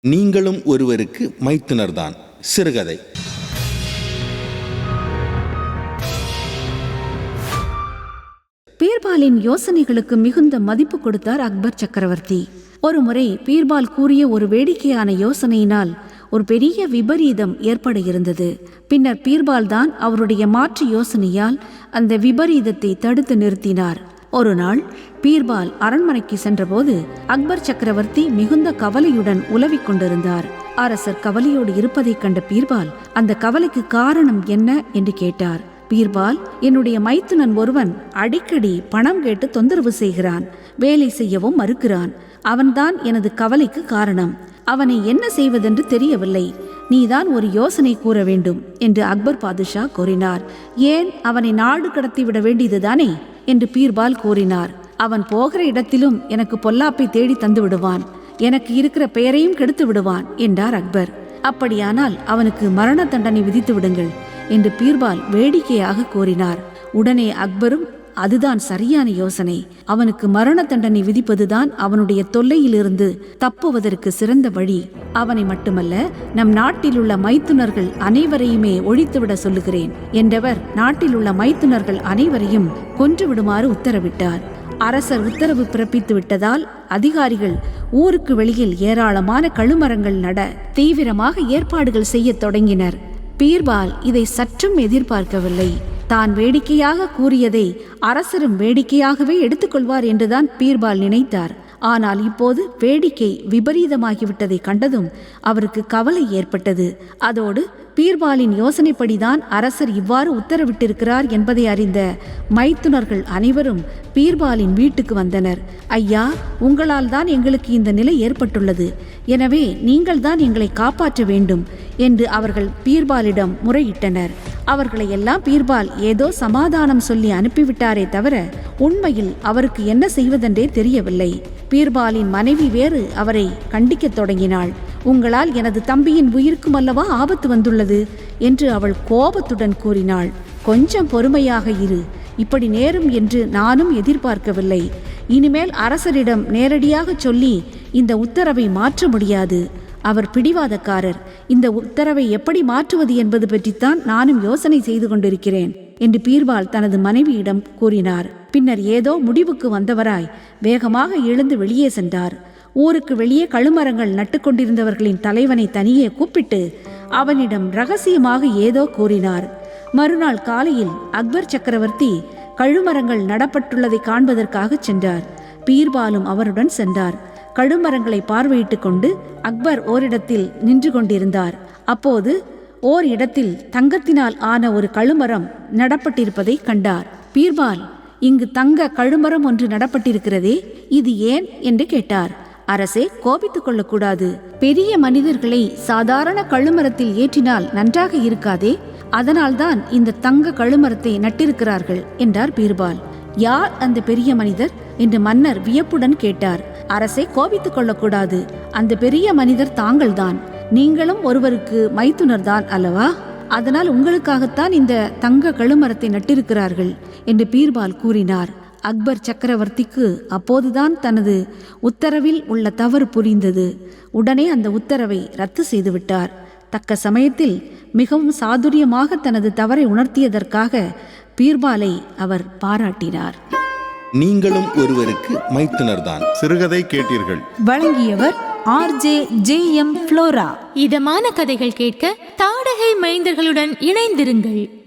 நீங்களும் ஒருவருக்கு மைத்துனர்தான். சிறுகதை. பீர்பாலின் யோசனைகளுக்கு மிகுந்த மதிப்பு கொடுத்தார் அக்பர் சக்கரவர்த்தி. ஒருமுறை பீர்பால் கூறிய ஒரு வேடிக்கையான யோசனையினால் ஒரு பெரிய விபரீதம் ஏற்பட இருந்தது பின்னர் பீர்பால் தான் அவருடைய மாற்று யோசனையால் அந்த விபரீதத்தை தடுத்து நிறுத்தினார். ஒரு நாள் பீர்பால் அரண்மனைக்கு சென்றபோது அக்பர் சக்கரவர்த்தி மிகுந்த கவலையுடன் உலவிக் கொண்டிருந்தார். அரசர் கவலையோடு இருப்பதைக் கண்ட பீர்பால் அந்த கவலைக்கு காரணம் என்ன என்று கேட்டார். பீர்பால் என்னுடைய மைத்துனன் ஒருவன் அடிக்கடி பணம் கேட்டு தொந்தரவு செய்கிறான் வேலை செய்யவும் மறுக்கிறான். அவன்தான் எனது கவலைக்கு காரணம். அவனை என்ன செய்வதென்று தெரியவில்லை. நீதான் ஒரு யோசனை கூற வேண்டும் என்று அக்பர் பாதுஷா கூறினார். ஏன் அவனை நாடு கடத்திவிட வேண்டியதுதானே? என்று பீர்பால் கூறினார். அவன் போகிற இடத்திலும் எனக்கு பொல்லாப்பை தேடி தந்து விடுவான். எனக்கு இருக்கிற பெயரையும் கெடுத்து விடுவான் என்றார் அக்பர். அப்படியானால் அவனுக்கு மரண தண்டனை விதித்து விடுங்கள் என்று பீர்பால் வேடிக்கையாக கூறினார். உடனே அக்பரும் அதுதான் சரியான யோசனை. அவனுக்கு மரண தண்டனை விதிப்பதுதான் அவனுடைய தொல்லையிலிருந்து தப்புவதற்கு சிறந்த வழி. அவனை மட்டுமல்ல நம் நாட்டில் உள்ள மைத்துனர்கள் அனைவரையுமே ஒழித்துவிட சொல்லுகிறேன் என்றவர் நாட்டில் உள்ள மைத்துனர்கள் அனைவரையும் கொன்றுவிடுமாறு உத்தரவிட்டார். அரசர் உத்தரவு பிறப்பித்து விட்டதால் அதிகாரிகள் ஊருக்கு வெளியில் ஏராளமான கழுமரங்கள் நட தீவிரமாக ஏற்பாடுகள் செய்யத் தொடங்கினர். பீர்பால் இதை சற்றும் எதிர்பார்க்கவில்லை. தான் வேடிக்கையாக கூறியதை அரசரும் வேடிக்கையாகவே எடுத்துக்கொள்வார் என்றுதான் பீர்பால் நினைத்தார். ஆனால் இப்போது வேடிக்கை விபரீதமாகிவிட்டதை கண்டதும் அவருக்கு கவலை ஏற்பட்டது. அதோடு பீர்பாலின் யோசனைப்படிதான் அரசர் இவ்வாறு உத்தரவிட்டிருக்கிறார் என்பதை அறிந்த மைத்துனர்கள் அனைவரும் பீர்பாலின் வீட்டுக்கு வந்தனர். ஐயா உங்களால் தான் எங்களுக்கு இந்த நிலை ஏற்பட்டுள்ளது. எனவே நீங்கள் தான் எங்களை காப்பாற்ற வேண்டும் என்று அவர்கள் பீர்பாலிடம் முறையிட்டனர். அவர்களை எல்லாம் பீர்பால் ஏதோ சமாதானம் சொல்லி அனுப்பிவிட்டாரே தவிர உண்மையில் அவருக்கு என்ன செய்வதென்றே தெரியவில்லை. பீர்பாலின் மனைவி வேறு அவரை கண்டிக்கத் தொடங்கினாள். உங்களால் எனது தம்பியின் உயிருக்கும் அல்லவா ஆபத்து வந்துள்ளது என்று அவள் கோபத்துடன் கூறினாள். கொஞ்சம் பொறுமையாக இரு. இப்படி நேரும் என்று நானும் எதிர்பார்க்கவில்லை. இனிமேல் அரசரிடம் நேரடியாக சொல்லி இந்த உத்தரவை மாற்ற முடியாது. அவர் பிடிவாதக்காரர். இந்த உத்தரவை எப்படி மாற்றுவது என்பது பற்றித்தான் நானும் யோசனை செய்து கொண்டிருக்கிறேன் என்று பீர்பால் தனது மனைவியிடம் கூறினார். பின்னர் ஏதோ முடிவுக்கு வந்தவராய் வேகமாக எழுந்து வெளியே சென்றார். ஊருக்கு வெளியே கழுமரங்கள் நட்டுக்கொண்டிருந்தவர்களின் தலைவனை தனியே கூப்பிட்டு அவனிடம் ரகசியமாக ஏதோ கூறினார். மறுநாள் காலையில் அக்பர் சக்கரவர்த்தி கழுமரங்கள் நடப்பட்டுள்ளதை காண்பதற்காக சென்றார். பீர்பாலும் அவருடன் சென்றார். கழுமரங்களை பார்வையிட்டுக் கொண்டு அக்பர் ஓரிடத்தில் நின்று கொண்டிருந்தார். அப்போது ஓர் இடத்தில் தங்கத்தினால் ஆன ஒரு கழுமரம் நடப்பட்டிருப்பதை கண்டார். பீர்பால் இங்கு தங்க கழுமரம் ஒன்று நடப்பட்டிருக்கிறதே இது ஏன்? என்று கேட்டார். அரசே கோபித்துக் கொள்ளக்கூடாது. பெரிய மனிதர்களை சாதாரண கழுமரத்தில் ஏற்றினால் நன்றாக இருக்காதே? அதனால்தான் இந்த தங்க கழுமரத்தை நட்டிருக்கிறார்கள் என்றார் பீர்பால். யார் அந்த பெரிய மனிதர்? என்று மன்னர் வியப்புடன் கேட்டார். அரசை கோபித்துக் கொள்ளக்கூடாது. அந்த பெரிய மனிதர் தாங்கள்தான். நீங்களும் ஒருவருக்கு மைத்துனர்தான் அல்லவா? அதனால் உங்களுக்காகத்தான் இந்த தங்க கழுமரத்தை நட்டிருக்கிறார்கள் என்று பீர்பால் கூறினார். அக்பர் சக்கரவர்த்திக்கு அப்போதுதான் தனது உத்தரவில் உள்ள தவறு புரிந்தது. உடனே அந்த உத்தரவை ரத்து செய்துவிட்டார். தக்க சமயத்தில் மிகவும் சாதுரியமாக தனது தவறை உணர்த்தியதற்காக பீர்பாலை அவர் பாராட்டினார். நீங்களும் ஒருவருக்கு மைத்துனர்தான். சிறுகதை கேட்டீர்கள். வழங்கியவர் ஆர்ஜே ஜே எம் ஃப்ளோரா. இதமான கதைகள் கேட்க தாடகை மைந்தர்களுடன் இணைந்திருங்கள்.